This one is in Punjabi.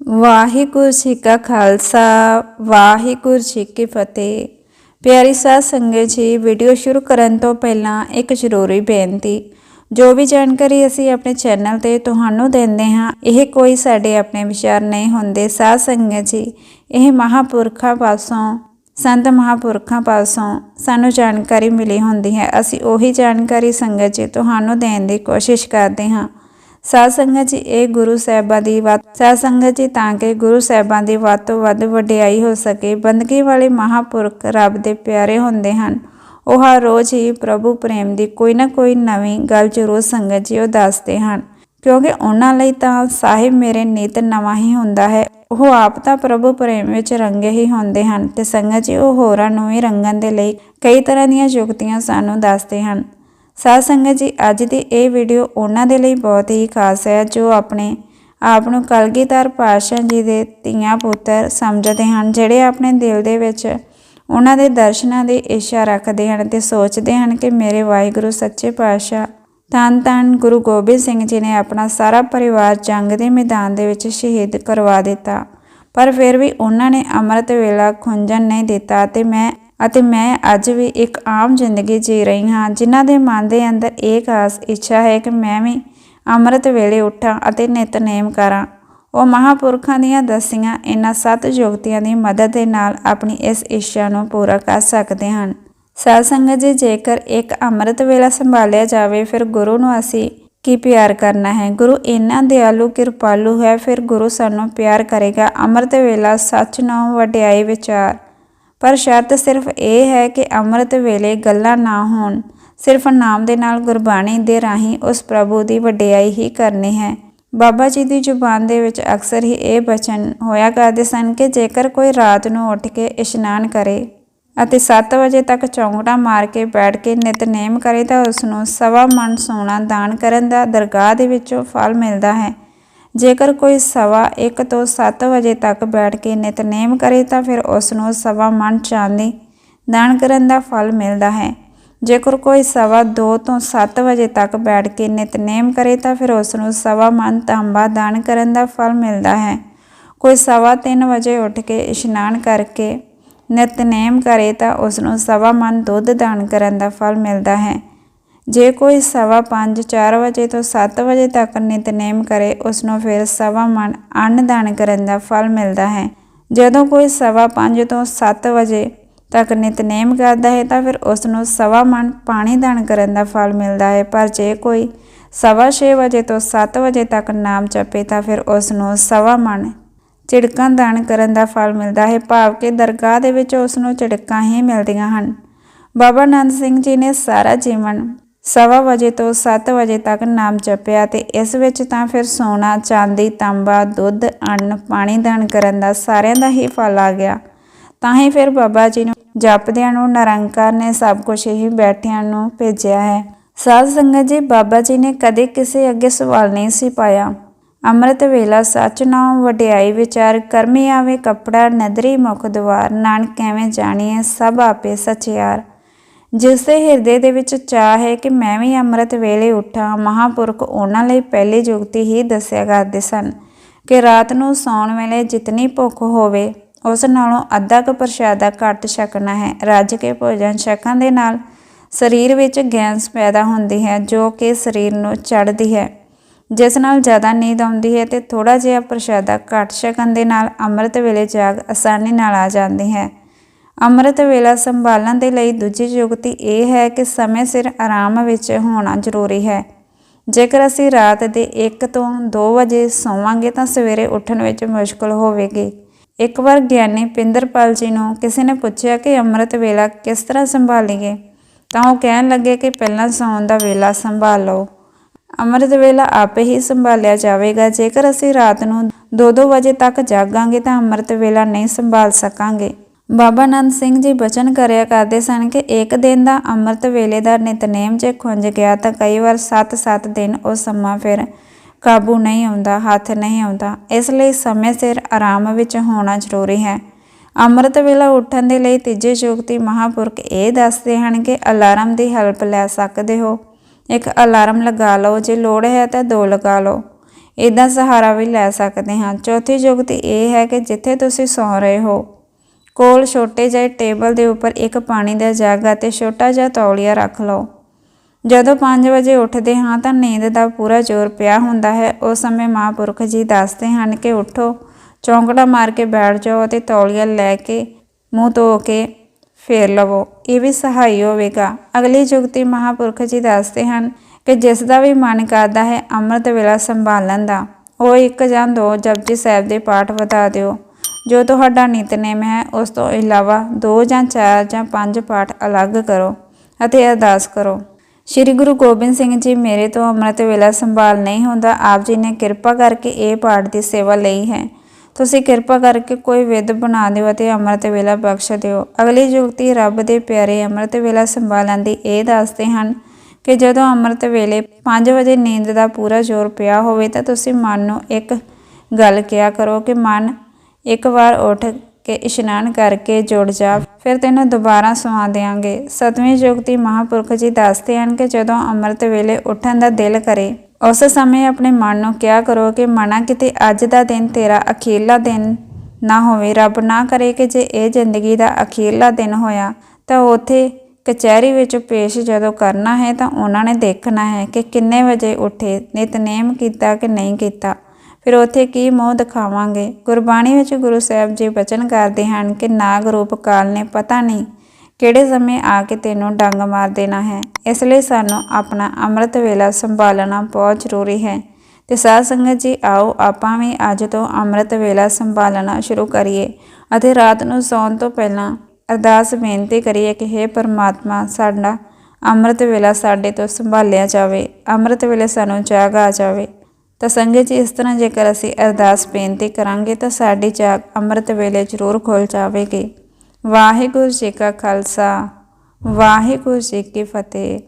ਵਾਹਿਗੁਰੂ ਜੀ ਕਾ ਖਾਲਸਾ, ਵਾਹਿਗੁਰੂ ਜੀ ਕੀ ਫਤਿਹ। ਪਿਆਰੀ ਸਾਧ ਸੰਗਤ ਜੀ, ਵੀਡੀਓ ਸ਼ੁਰੂ ਕਰਨ ਤੋਂ ਪਹਿਲਾਂ ਇੱਕ ਜ਼ਰੂਰੀ ਬੇਨਤੀ। ਜੋ ਵੀ ਜਾਣਕਾਰੀ ਅਸੀਂ ਆਪਣੇ ਚੈਨਲ ਤੇ ਤੁਹਾਨੂੰ ਦਿੰਦੇ ਹਾਂ, ਇਹ ਕੋਈ ਸਾਡੇ ਆਪਣੇ ਵਿਚਾਰ ਨਹੀਂ ਹੁੰਦੇ। ਸਾਧ ਸੰਗਤ ਜੀ, ਇਹ ਮਹਾਪੁਰਖਾਂ ਪਾਸੋਂ, ਸੰਤ ਮਹਾਪੁਰਖਾਂ ਪਾਸੋਂ ਸਾਨੂੰ ਜਾਣਕਾਰੀ ਮਿਲੀ ਹੁੰਦੀ ਹੈ। ਅਸੀਂ ਉਹੀ ਜਾਣਕਾਰੀ ਸੰਗਤ ਜੀ, ਤੁਹਾਨੂੰ ਦੇਣ ਦੀ ਕੋਸ਼ਿਸ਼ ਕਰਦੇ ਹਾਂ। ਸਾਧ ਸੰਗਤ ਜੀ, ਇਹ ਗੁਰੂ ਸਾਹਿਬਾਂ ਦੀ ਵੱਧ ਸਾਧ ਸੰਗਤ ਜੀ, ਤਾਂ ਕਿ ਗੁਰੂ ਸਾਹਿਬਾਂ ਦੀ ਵੱਧ ਤੋਂ ਵੱਧ ਵਡਿਆਈ ਹੋ ਸਕੇ। ਬੰਦਗੀ ਵਾਲੇ ਮਹਾਪੁਰਖ ਰੱਬ ਦੇ ਪਿਆਰੇ ਹੁੰਦੇ ਹਨ। ਉਹ ਹਰ ਰੋਜ਼ ਹੀ ਪ੍ਰਭੂ ਪ੍ਰੇਮ ਦੀ ਕੋਈ ਨਾ ਕੋਈ ਨਵੀਂ ਗੱਲ ਜ਼ਰੂਰ ਸੰਗਤ ਜੀ ਉਹ ਦੱਸਦੇ ਹਨ। ਕਿਉਂਕਿ ਉਹਨਾਂ ਲਈ ਤਾਂ ਸਾਹਿਬ ਮੇਰੇ ਨਿਤ ਨਵਾਂ ਹੀ ਹੁੰਦਾ ਹੈ। ਉਹ ਆਪ ਤਾਂ ਪ੍ਰਭੂ ਪ੍ਰੇਮ ਵਿੱਚ ਰੰਗੇ ਹੀ ਹੁੰਦੇ ਹਨ ਤੇ ਸੰਗਤ ਜੀ ਉਹ ਹੋਰਾਂ ਨੂੰ ਵੀ ਰੰਗਣ ਦੇ ਲਈ ਕਈ ਤਰ੍ਹਾਂ ਦੀਆਂ ਯੁਕਤੀਆਂ ਸਾਨੂੰ ਦੱਸਦੇ ਹਨ। ਸਾਧ ਸੰਗਤ ਜੀ, ਅੱਜ ਦੀ ਇਹ ਵੀਡੀਓ ਉਹਨਾਂ ਦੇ ਲਈ ਬਹੁਤ ਹੀ ਖਾਸ ਹੈ, ਜੋ ਆਪਣੇ ਆਪ ਨੂੰ ਕਲਗੀਧਰ ਪਾਤਸ਼ਾਹ ਜੀ ਦੇ ਧੀਆਂ ਪੁੱਤਰ ਸਮਝਦੇ ਹਨ, ਜਿਹੜੇ ਆਪਣੇ ਦਿਲ ਦੇ ਵਿੱਚ ਉਹਨਾਂ ਦੇ ਦਰਸ਼ਨਾਂ ਦੀ ਇੱਛਾ ਰੱਖਦੇ ਹਨ ਤੇ ਸੋਚਦੇ ਹਨ ਕਿ ਮੇਰੇ ਵਾਹਿਗੁਰੂ ਸੱਚੇ ਪਾਤਸ਼ਾਹ ਧੰਨ ਧੰਨ ਗੁਰੂ ਗੋਬਿੰਦ ਸਿੰਘ ਜੀ ਨੇ ਆਪਣਾ ਸਾਰਾ ਪਰਿਵਾਰ ਜੰਗ ਦੇ ਮੈਦਾਨ ਦੇ ਵਿੱਚ ਸ਼ਹੀਦ ਕਰਵਾ ਦਿੱਤਾ। ਪਰ ਫਿਰ ਵੀ ਉਹਨਾਂ ਨੇ ਅੰਮ੍ਰਿਤ ਵੇਲਾ ਖੁੰਝਣ ਨਹੀਂ ਦਿੱਤਾ ਤੇ ਮੈਂ ਅਤੇ ਮੈਂ ਅੱਜ ਵੀ ਇੱਕ ਆਮ ਜ਼ਿੰਦਗੀ ਜੀ ਰਹੀ ਹਾਂ, ਜਿਨ੍ਹਾਂ ਦੇ ਮਨ ਦੇ ਅੰਦਰ ਇਹ ਖਾਸ ਇੱਛਾ ਹੈ ਕਿ ਮੈਂ ਵੀ ਅੰਮ੍ਰਿਤ ਵੇਲੇ ਉੱਠਾਂ ਅਤੇ ਨਿਤਨੇਮ ਕਰਾਂ। ਉਹ ਮਹਾਪੁਰਖਾਂ ਦੀਆਂ ਦਸੀਆਂ ਇਹਨਾਂ ਸੱਤ ਯੁਗਤੀਆਂ ਦੀ ਮਦਦ ਦੇ ਨਾਲ ਆਪਣੀ ਇਸ ਇੱਛਾ ਨੂੰ ਪੂਰਾ ਕਰ ਸਕਦੇ ਹਨ। ਸਾਧ ਸੰਗਤ ਜੀ, ਜੇਕਰ ਇੱਕ ਅੰਮ੍ਰਿਤ ਵੇਲਾ ਸੰਭਾਲਿਆ ਜਾਵੇ, ਫਿਰ ਗੁਰੂ ਨੂੰ ਅਸੀਂ ਕੀ ਪਿਆਰ ਕਰਨਾ ਹੈ? ਗੁਰੂ ਇੰਨਾ ਦਿਆਲੂ, ਕਿਰਪਾਲੂ ਹੈ, ਫਿਰ ਗੁਰੂ ਸਾਨੂੰ ਪਿਆਰ ਕਰੇਗਾ। ਅੰਮ੍ਰਿਤ ਵੇਲਾ ਸੱਚ ਨਾਮ ਵਡਿਆਈ ਵਿਚਾਰ ਪਰ ਸ਼ਰਤ ਸਿਰਫ ਇਹ ਹੈ ਕਿ ਅੰਮ੍ਰਿਤ ਵੇਲੇ ਗੱਲਾਂ ਨਾ ਹੋਣ। ਸਿਰਫ ਨਾਮ ਦੇ ਨਾਲ ਗੁਰਬਾਣੀ ਦੇ ਰਾਹੀਂ ਉਸ ਪ੍ਰਭੂ ਦੀ ਵਡਿਆਈ ਹੀ ਕਰਨੀ ਹੈ। ਬਾਬਾ ਜੀ ਦੀ ਜ਼ੁਬਾਨ ਦੇ ਵਿੱਚ ਅਕਸਰ ਹੀ ਇਹ ਬਚਨ ਹੋਇਆ ਕਰਦੇ ਸਨ ਕਿ ਜੇਕਰ ਕੋਈ ਰਾਤ ਨੂੰ ਉੱਠ ਕੇ ਇਸ਼ਨਾਨ ਕਰੇ ਅਤੇ 7 ਵਜੇ ਤੱਕ ਚੌਂਕੜਾ ਮਾਰ ਕੇ ਬੈਠ ਕੇ ਨਿਤਨੇਮ ਕਰੇ ਤਾਂ ਉਸ ਨੂੰ ਸਵਾ ਮਨ ਸੋਨਾ ਦਾਨ ਕਰਨ ਦਾ ਦਰਗਾਹ ਦੇ ਵਿੱਚੋਂ ਫਲ ਮਿਲਦਾ ਹੈ। ਜੇਕਰ ਕੋਈ ਸਵਾ 1 ਤੋਂ 7 ਵਜੇ ਤੱਕ ਬੈਠ ਕੇ ਨਿਤਨੇਮ ਕਰੇ ਤਾਂ ਫਿਰ ਉਸ ਨੂੰ ਸਵਾ ਮਨ ਚਾਂਦੀ ਦਾਨ ਕਰਨ ਦਾ ਫਲ ਮਿਲਦਾ ਹੈ। ਜੇਕਰ ਕੋਈ ਸਵਾ 2 ਤੋਂ 7 ਵਜੇ ਤੱਕ ਬੈਠ ਕੇ ਨਿਤਨੇਮ ਕਰੇ ਤਾਂ ਫਿਰ ਉਸ ਨੂੰ ਸਵਾ ਮਨ ਤਾਂਬਾ ਦਾਨ ਕਰਨ ਦਾ ਫਲ ਮਿਲਦਾ ਹੈ। ਕੋਈ ਸਵਾ 3 ਵਜੇ ਉੱਠ ਕੇ ਇਸ਼ਨਾਨ ਕਰਕੇ ਨਿਤਨੇਮ ਕਰੇ ਤਾਂ ਉਸ ਨੂੰ ਸਵਾ ਮਨ ਦੁੱਧ ਦਾਨ ਕਰਨ ਦਾ ਫਲ ਮਿਲਦਾ ਹੈ। ਜੇ ਕੋਈ ਸਵਾ 5 4 ਵਜੇ ਤੋਂ 7 ਵਜੇ ਤੱਕ ਨਿਤਨੇਮ ਕਰੇ ਉਸ ਨੂੰ ਫਿਰ ਸਵਾ ਮਨ ਅੰਨ ਦਾਨ ਕਰਨ ਦਾ ਫਲ ਮਿਲਦਾ ਹੈ। ਜਦੋਂ ਕੋਈ ਸਵਾ 5 ਤੋਂ 7 ਵਜੇ ਤੱਕ ਨਿਤਨੇਮ ਕਰਦਾ ਹੈ, ਤਾਂ ਫਿਰ ਉਸ ਨੂੰ ਸਵਾ ਮਨ ਪਾਣੀ ਦਾਨ ਕਰਨ ਦਾ ਫਲ ਮਿਲਦਾ ਹੈ। ਪਰ ਜੇ ਕੋਈ ਸਵਾ 6 ਵਜੇ ਤੋਂ 7 ਵਜੇ ਤੱਕ ਨਾਮ ਜਪੇ, ਤਾਂ ਫਿਰ ਉਸ ਨੂੰ ਸਵਾ ਮਨ ਝਿੜਕਾਂ ਦਾਨ ਕਰਨ ਦਾ ਫਲ ਮਿਲਦਾ ਹੈ। ਭਾਵ ਕਿ ਦਰਗਾਹ ਦੇ ਵਿੱਚ ਉਸ ਨੂੰ ਝਿੜਕਾਂ ਹੀ ਮਿਲਦੀਆਂ ਹਨ। ਬਾਬਾ ਨੰਦ ਸਿੰਘ ਜੀ ਨੇ ਸਾਰਾ ਜੀਵਨ ਸਵਾ ਵਜੇ ਤੋਂ 7 ਵਜੇ ਤੱਕ ਨਾਮ ਜਪਿਆ ਤੇ ਇਸ ਵਿੱਚ ਤਾਂ ਫਿਰ ਸੋਨਾ, ਚਾਂਦੀ, ਤਾਂਬਾ, ਦੁੱਧ, ਅੰਨ, ਪਾਣੀ ਦਾਨ ਕਰਨ ਦਾ ਸਾਰਿਆਂ ਦਾ ਹੀ ਫਲ ਆ ਗਿਆ। ਤਾਂ ਹੀ ਫਿਰ ਬਾਬਾ ਜੀ ਨੂੰ ਜਪਦਿਆਂ ਨੂੰ ਨਿਰੰਕਾਰ ਨੇ ਸਭ ਕੁਝ ਹੀ ਬੈਠਿਆਂ ਨੂੰ ਭੇਜਿਆ ਹੈ। ਸਾਧ ਸੰਗਤ ਜੀ, ਬਾਬਾ ਜੀ ਨੇ ਕਦੇ ਕਿਸੇ ਅੱਗੇ ਸਵਾਲ ਨਹੀਂ ਸੀ ਪਾਇਆ। ਅੰਮ੍ਰਿਤ ਵੇਲਾ ਸੱਚ ਨਾਮ ਵਡਿਆਈ ਵਿਚਾਰ, ਕਰਮੀ ਆਵੇ ਕਪੜਾ, ਨਦਰੀ ਮੁਖ ਦਵਾਰ ਨਾਨਕ ਐਵੇਂ ਜਾਣੀਏ, ਸਭ ਆਪੇ ਸਚਿਆਰ। ਜਿਸ ਦੇ ਹਿਰਦੇ ਦੇ ਵਿੱਚ ਚਾਹ ਹੈ ਕਿ ਮੈਂ ਵੀ ਅੰਮ੍ਰਿਤ ਵੇਲੇ ਉੱਠਾਂ, ਮਹਾਪੁਰਖ ਉਹਨਾਂ ਲਈ ਪਹਿਲੀ ਜੁਗਤੀ ਹੀ ਦੱਸਿਆ ਕਰਦੇ ਸਨ ਕਿ ਰਾਤ ਨੂੰ ਸੌਣ ਵੇਲੇ ਜਿਤਨੀ ਭੁੱਖ ਹੋਵੇ, ਉਸ ਨਾਲੋਂ ਅੱਧਾ ਕੁ ਪ੍ਰਸ਼ਾਦਾ ਘੱਟ ਛਕਣਾ ਹੈ। ਰੱਜ ਕੇ ਭੋਜਨ ਛਕਣ ਦੇ ਨਾਲ ਸਰੀਰ ਵਿੱਚ ਗੈਸ ਪੈਦਾ ਹੁੰਦੀ ਹੈ, ਜੋ ਕਿ ਸਰੀਰ ਨੂੰ ਚੜ੍ਹਦੀ ਹੈ। ਜਿਸ ਨਾਲ ਜ਼ਿਆਦਾ ਨੀਂਦ ਆਉਂਦੀ ਹੈ ਤੇ ਥੋੜਾ ਜਿਹਾ ਪ੍ਰਸ਼ਾਦਾ ਘੱਟ ਛਕਣ ਦੇ ਨਾਲ ਅੰਮ੍ਰਿਤ ਵੇਲੇ ਜਾਗ ਆਸਾਨੀ ਨਾਲ ਆ ਜਾਂਦੀ ਹੈ। ਅੰਮ੍ਰਿਤ ਵੇਲਾ ਸੰਭਾਲਣ ਦੇ ਲਈ ਦੂਜੀ ਯੁਕਤੀ ਇਹ ਹੈ ਕਿ ਸਮੇਂ ਸਿਰ ਆਰਾਮ ਵਿੱਚ ਹੋਣਾ ਜ਼ਰੂਰੀ ਹੈ। ਜੇਕਰ ਅਸੀਂ ਰਾਤ ਦੇ 1 ਤੋਂ 2 ਵਜੇ ਸੌਵਾਂਗੇ ਤਾਂ ਸਵੇਰੇ ਉੱਠਣ ਵਿੱਚ ਮੁਸ਼ਕਲ ਹੋਵੇਗੀ। ਇੱਕ ਵਾਰ ਗਿਆਨੀ ਪਿੰਦਰਪਾਲ ਜੀ ਨੂੰ ਕਿਸੇ ਨੇ ਪੁੱਛਿਆ ਕਿ ਅੰਮ੍ਰਿਤ ਵੇਲਾ ਕਿਸ ਤਰ੍ਹਾਂ ਸੰਭਾਲੀਏ, ਤਾਂ ਉਹ ਕਹਿਣ ਲੱਗੇ ਕਿ ਪਹਿਲਾਂ ਸੌਣ ਦਾ ਵੇਲਾ ਸੰਭਾਲ ਲਓ। ਅੰਮ੍ਰਿਤ ਵੇਲਾ ਆਪੇ ਹੀ ਸੰਭਾਲਿਆ ਜਾਵੇਗਾ। ਜੇਕਰ ਅਸੀਂ ਰਾਤ ਨੂੰ 2-2 ਵਜੇ ਤੱਕ ਜਾਗਾਂਗੇ ਤਾਂ ਅੰਮ੍ਰਿਤ ਵੇਲਾ ਨਹੀਂ ਸੰਭਾਲ ਸਕਾਂਗੇ। ਬਾਬਾ ਨੰਦ ਸਿੰਘ ਜੀ ਬਚਨ ਕਰਿਆ ਕਰਦੇ ਸਨ ਕਿ ਇੱਕ ਦਿਨ ਦਾ ਅੰਮ੍ਰਿਤ ਵੇਲੇ ਦਾ ਨਿਤਨੇਮ ਜੇ ਖੁੰਝ ਗਿਆ ਤਾਂ ਕਈ ਵਾਰ 7-7 ਦਿਨ ਉਹ ਸਮਾਂ ਫਿਰ ਕਾਬੂ ਨਹੀਂ ਆਉਂਦਾ, ਹੱਥ ਨਹੀਂ ਆਉਂਦਾ। ਇਸ ਲਈ ਸਮੇਂ ਸਿਰ ਆਰਾਮ ਵਿੱਚ ਹੋਣਾ ਜ਼ਰੂਰੀ ਹੈ। ਅੰਮ੍ਰਿਤ ਵੇਲਾ ਉੱਠਣ ਦੇ ਲਈ ਤੀਜੇ ਯੁਗਤੀ ਮਹਾਪੁਰਖ ਇਹ ਦੱਸਦੇ ਹਨ ਕਿ ਅਲਾਰਮ ਦੀ ਹੈਲਪ ਲੈ ਸਕਦੇ ਹੋ। ਇੱਕ ਅਲਾਰਮ ਲਗਾ ਲਓ, ਜੇ ਲੋੜ ਹੈ ਤਾਂ ਦੋ ਲਗਾ ਲਓ। ਇਦਾਂ ਸਹਾਰਾ ਵੀ ਲੈ ਸਕਦੇ ਹਾਂ। ਚੌਥੀ ਜੁਗਤੀ ਇਹ ਹੈ ਕਿ ਜਿੱਥੇ ਤੁਸੀਂ ਸੌਂ ਰਹੇ ਹੋ ਕੋਲ ਛੋਟੇ ਜਿਹੇ ਟੇਬਲ ਦੇ ਉੱਪਰ ਇੱਕ ਪਾਣੀ ਦਾ ਜੱਗ ਅਤੇ ਛੋਟਾ ਜਿਹਾ ਤੌਲੀਆ ਰੱਖ ਲਓ। ਜਦੋਂ 5 ਵਜੇ ਉੱਠਦੇ ਹਾਂ ਤਾਂ ਨੀਂਦ ਦਾ ਪੂਰਾ ਜ਼ੋਰ ਪਿਆ ਹੁੰਦਾ ਹੈ। ਉਸ ਸਮੇਂ ਮਹਾਂਪੁਰਖ ਜੀ ਦੱਸਦੇ ਹਨ ਕਿ ਉੱਠੋ, ਚੌਂਕੜਾ ਮਾਰ ਕੇ ਬੈਠ ਜਾਓ ਅਤੇ ਤੌਲੀਆ ਲੈ ਕੇ ਮੂੰਹ ਧੋ ਕੇ ਫੇਰ ਲਵੋ। ਇਹ ਵੀ ਸਹਾਈ ਹੋਵੇਗਾ। ਅਗਲੀ ਜੁਗਤੀ ਮਹਾਂਪੁਰਖ ਜੀ ਦੱਸਦੇ ਹਨ ਕਿ ਜਿਸ ਦਾ ਵੀ ਮਨ ਕਰਦਾ ਹੈ, ਅੰਮ੍ਰਿਤ ਵੇਲਾ ਸੰਭਾਲਣ ਦਾ। ਉਹ ਇੱਕ ਜਾਂ ਦੋ ਜਪਜੀ ਸਾਹਿਬ ਦੇ ਪਾਠ ਵਧਾ ਦਿਓ। ਜੋ ਤੁਹਾਡਾ ਨਿਤਨੇਮ ਹੈ, ਉਸ ਤੋਂ ਇਲਾਵਾ ਦੋ ਜਾਂ ਚਾਰ ਜਾਂ ਪੰਜ ਪਾਠ ਅਲੱਗ ਕਰੋ ਅਤੇ ਅਰਦਾਸ ਕਰੋ। ਸ੍ਰੀ ਗੁਰੂ ਗੋਬਿੰਦ ਸਿੰਘ ਜੀ ਮੇਰੇ ਤੋਂ ਅੰਮ੍ਰਿਤ ਵੇਲਾ ਸੰਭਾਲ ਨਹੀਂ ਹੁੰਦਾ, ਆਪ ਜੀ ਨੇ ਕਿਰਪਾ ਕਰਕੇ ਇਹ ਪਾਠ ਦੀ ਸੇਵਾ ਲਈ ਹੈ। ਤੁਸੀਂ ਕਿਰਪਾ ਕਰਕੇ ਕੋਈ ਵਿਧ ਬਣਾ ਦਿਓ ਅਤੇ ਅੰਮ੍ਰਿਤ ਵੇਲਾ ਬਖਸ਼ ਦਿਓ। ਅਗਲੀ ਯੁਕਤੀ ਰੱਬ ਦੇ ਪਿਆਰੇ ਅੰਮ੍ਰਿਤ ਵੇਲਾ ਸੰਭਾਲਣ ਦੀ ਇਹ ਦੱਸਦੇ ਹਨ ਕਿ ਜਦੋਂ ਅੰਮ੍ਰਿਤ ਵੇਲੇ 5 ਵਜੇ ਨੀਂਦ ਦਾ ਪੂਰਾ ਜ਼ੋਰ ਪਿਆ ਹੋਵੇ ਤਾਂ ਤੁਸੀਂ ਮਨ ਨੂੰ ਇੱਕ ਗੱਲ ਕਿਹਾ ਕਰੋ ਕਿ ਮਨ ਇੱਕ ਵਾਰ ਉੱਠ ਕੇ ਇਸ਼ਨਾਨ ਕਰਕੇ ਜੁੜ ਜਾ, ਫਿਰ ਤੈਨੂੰ ਦੁਬਾਰਾ ਸਵਾ ਦੇਾਂਗੇ ਸਤਵੀਂ ਜੁਗਤੀ ਮਹਾਪੁਰਖ ਜੀ ਦੱਸਦੇ ਹਨ ਕਿ ਜਦੋਂ ਅੰਮ੍ਰਿਤ ਵੇਲੇ ਉੱਠਣ ਦਾ ਦਿਲ ਕਰੇ, ਉਸ ਸਮੇਂ ਆਪਣੇ ਮਨ ਨੂੰ ਕਿਹਾ ਕਰੋ ਕਿ ਮਨਾ ਕਿਤੇ ਅੱਜ ਦਾ ਦਿਨ ਤੇਰਾ ਅਖੀਰਲਾ ਦਿਨ ਨਾ ਹੋਵੇ। ਰੱਬ ਨਾ ਕਰੇ ਕਿ ਜੇ ਇਹ ਜ਼ਿੰਦਗੀ ਦਾ ਅਖੀਰਲਾ ਦਿਨ ਹੋਇਆ, ਤਾਂ ਉਥੇ ਕਚਹਿਰੀ ਵਿੱਚ ਪੇਸ਼ ਜਦੋਂ ਕਰਨਾ ਹੈ ਤਾਂ ਉਹਨਾਂ ਨੇ ਦੇਖਣਾ ਹੈ ਕਿ ਕਿੰਨੇ ਵਜੇ ਉੱਠੇ, ਨਿਤਨੇਮ ਕੀਤਾ ਕਿ ਨਹੀਂ ਕੀਤਾ। ਫਿਰ ਉਥੇ ਕੀ ਮੋਹ ਦਿਖਾਵਾਂਗੇ? ਗੁਰਬਾਣੀ ਵਿੱਚ ਗੁਰੂ ਸਾਹਿਬ ਜੀ ਬਚਨ ਕਰਦੇ ਹਨ ਕਿ ਨਾਗ ਰੂਪ ਕਾਲ ਨੇ ਪਤਾ ਨਹੀਂ ਕਿਹੜੇ ਸਮੇਂ ਆ ਕੇ ਤੈਨੂੰ ਡੰਗ ਮਾਰ ਦੇਣਾ ਹੈ। ਇਸ ਲਈ ਸਾਨੂੰ ਆਪਣਾ ਅੰਮ੍ਰਿਤ ਵੇਲਾ ਸੰਭਾਲਣਾ ਬਹੁਤ ਜ਼ਰੂਰੀ ਹੈ। ਤੇ ਸਾਧ ਸੰਗਤ ਜੀ, ਆਓ ਆਪਾਂ ਵੀ ਅੱਜ ਤੋਂ ਅੰਮ੍ਰਿਤ ਵੇਲਾ ਸੰਭਾਲਣਾ ਸ਼ੁਰੂ ਕਰੀਏ ਅਤੇ ਰਾਤ ਨੂੰ ਸੌਣ ਤੋਂ ਪਹਿਲਾਂ ਅਰਦਾਸ ਬੇਨਤੀ ਕਰੀਏ ਕਿ हे ਪਰਮਾਤਮਾ, ਸਾਡਾ ਅੰਮ੍ਰਿਤ ਵੇਲਾ ਸਾਡੇ ਤੋਂ ਸੰਭਾਲਿਆ ਜਾਵੇ, ਅੰਮ੍ਰਿਤ ਵੇਲੇ ਸਾਨੂੰ ਜਾਗ ਆ ਜਾਵੇ। ਤਾਂ ਸੰਗਤ ਜੀ, ਇਸ ਤਰ੍ਹਾਂ ਜੇਕਰ ਅਸੀਂ ਅਰਦਾਸ ਬੇਨਤੀ ਕਰਾਂਗੇ, ਤਾਂ ਸਾਡੀ ਜਾਗ ਅੰਮ੍ਰਿਤ ਵੇਲੇ ਜ਼ਰੂਰ ਖੁੱਲ ਜਾਵੇਗੀ। ਵਾਹਿਗੁਰੂ ਜੀ ਕਾ ਖਾਲਸਾ, ਵਾਹਿਗੁਰੂ ਜੀ ਕੀ ਫਤਿਹ।